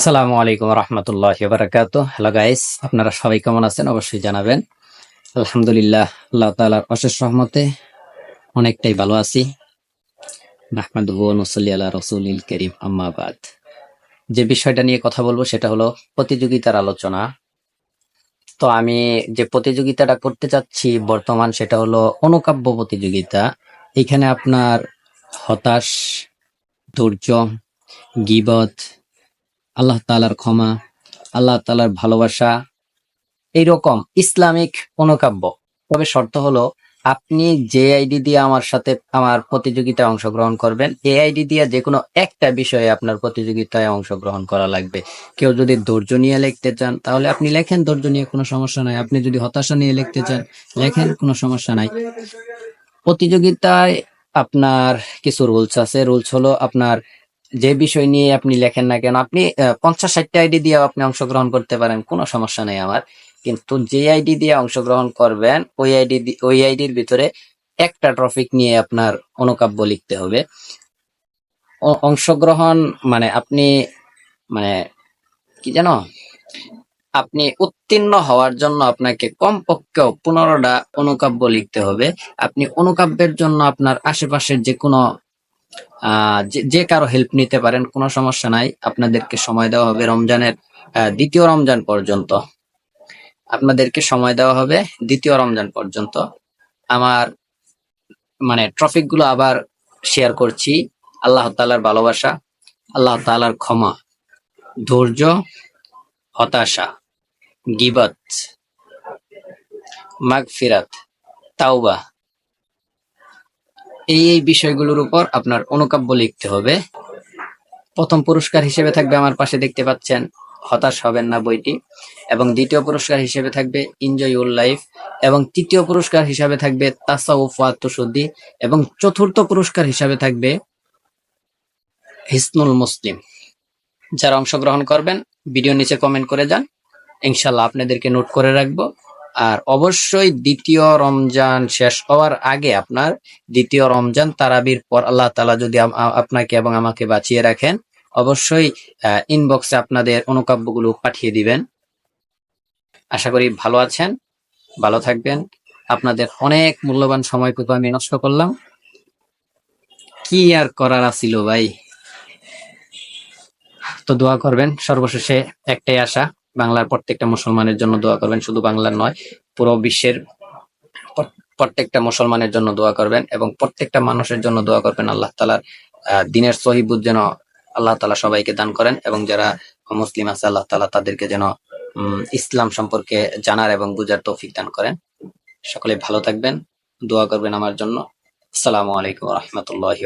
আসসালামু আলাইকুম রহমতুল্লাহ বারাকাত hello guys আপনারা সবাই কেমন আছেন? অবশ্যই জানাবেন। আলহামদুলিল্লাহ, আল্লাহ তালার অশেষ রহমতে অনেকটাই ভালো আছি। মাহমুদ নসল্লি আল্লাহ রসুল করিম আম্মাবাদ যে বিষয়টা নিয়ে কথা বলব সেটা হলো প্রতিযোগিতার আলোচনা। তো আমি যে প্রতিযোগিতাটা করতে চাচ্ছি বর্তমান সেটা হলো অনুকাব্য প্রতিযোগিতা। এখানে আপনার হতাশ ধৈর্য গিবত আল্লাহ তালার ক্ষমা, আল্লাহ তালার ভালোবাসা, এইরকম ইসলামিক অনুকাব্য। তবে শর্ত হলো, আপনি যে আইডি দিয়ে আমার সাথে আমার প্রতিযোগিতায় অংশগ্রহণ করবেন, এই আইডি দিয়ে যে কোনো একটা বিষয়ে আপনার প্রতিযোগিতায় অংশগ্রহণ করা লাগবে। কেউ যদি ধৈর্য নিয়ে লিখতে চান, তাহলে আপনি লেখেন, ধৈর্য নিয়ে কোনো সমস্যা নাই। আপনি যদি হতাশা নিয়ে লিখতে চান, লেখেন, কোনো সমস্যা নাই। প্রতিযোগিতায় আপনার কিছু রুলস আছে। রুলস হলো আপনার যে বিষয় নিয়ে আপনি লেখেন না কেন, আপনি পঞ্চাশ ষাটটা আইডি দিয়ে আপনি অংশগ্রহণ করতে পারেন, কোনো সমস্যা নেই আমার। কিন্তু যে আইডি দিয়ে অংশগ্রহণ করবেন, ওই আইডি ওই আইডির ভিতরে একটা টপিক নিয়ে আপনার অনুকাব্য লিখতে হবে। অংশগ্রহণ মানে আপনি মানে কি জানো আপনি উত্তীর্ণ হওয়ার জন্য আপনাকে কমপক্ষে পনেরোটা অনুকাব্য লিখতে হবে। আপনি অনুকাব্যের জন্য আপনার আশেপাশের যে কোনো যে কারও হেল্প নিতে পারেন, কোনো সমস্যা নাই। আপনাদেরকে সময় দেওয়া হবে রমজানের দ্বিতীয় রমজান পর্যন্ত। আপনাদেরকে সময় দেওয়া হবে দ্বিতীয় রমজান পর্যন্ত। আমার মানে ট্রফিকগুলো আবার শেয়ার করছি। আল্লাহ তালার ভালোবাসা, আল্লাহ তাআলার ক্ষমা, ধৈর্য, হতাশা, গিবত, মাগফিরাত, তাওবা এই এই বিষয়গুলোর উপর আপনার অনুকাব্য লিখতে হবে। প্রথম পুরস্কার হিসেবে থাকবে আমার পাশে দেখতে পাচ্ছেন, হতাশ হবেন না বইটি। এবং দ্বিতীয় পুরস্কার হিসেবে থাকবে এনজয় ইউর লাইফ এবং তৃতীয় পুরস্কার হিসাবে থাকবে তাসাউফ ও আত্মশুদ্ধি এবং চতুর্থ পুরস্কার হিসাবে থাকবে হিসনুল মুসলিম যারা অংশগ্রহণ করবেন ভিডিও নিচে কমেন্ট করে যান। ইনশাল্লাহ আপনাদেরকে নোট করে রাখব। আর অবশ্যই দ্বিতীয় রমজান শেষ হওয়ার আগে আপনার দ্বিতীয় রমজান তারাবির পর আল্লাহ তালা যদি আপনাকে এবং আমাকে বাঁচিয়ে রাখেন, অবশ্যই ইনবক্সে আপনাদের অনুকাব্যগুলো পাঠিয়ে দিবেন। আশা করি ভালো আছেন, ভালো থাকবেন। আপনাদের অনেক মূল্যবান সময় কিন্তু আমি নষ্ট করলাম। কি আর করার আছিল ভাই? তো দোয়া করবেন, সর্বশেষে একটাই আশা। বাংলার প্রত্যেকটা মুসলমানের জন্য দোয়া করবেন। শুধু বাংলার নয়, পুরো বিশ্বের প্রত্যেকটা মুসলমানের জন্য দোয়া করবেন এবং প্রত্যেকটা মানুষের জন্য দোয়া করবেন আল্লাহ তালার দিনের সহিবুদ যেন আল্লাহ তালা সবাইকে দান করেন এবং যারা মুসলিম আছে আল্লাহ তালা তাদেরকে যেন ইসলাম সম্পর্কে জানার এবং বুঝার তৌফিক দান করেন। সকলে ভালো থাকবেন, দোয়া করবেন আমার জন্য। আসসালামু আলাইকুম রহমতুল্লাহ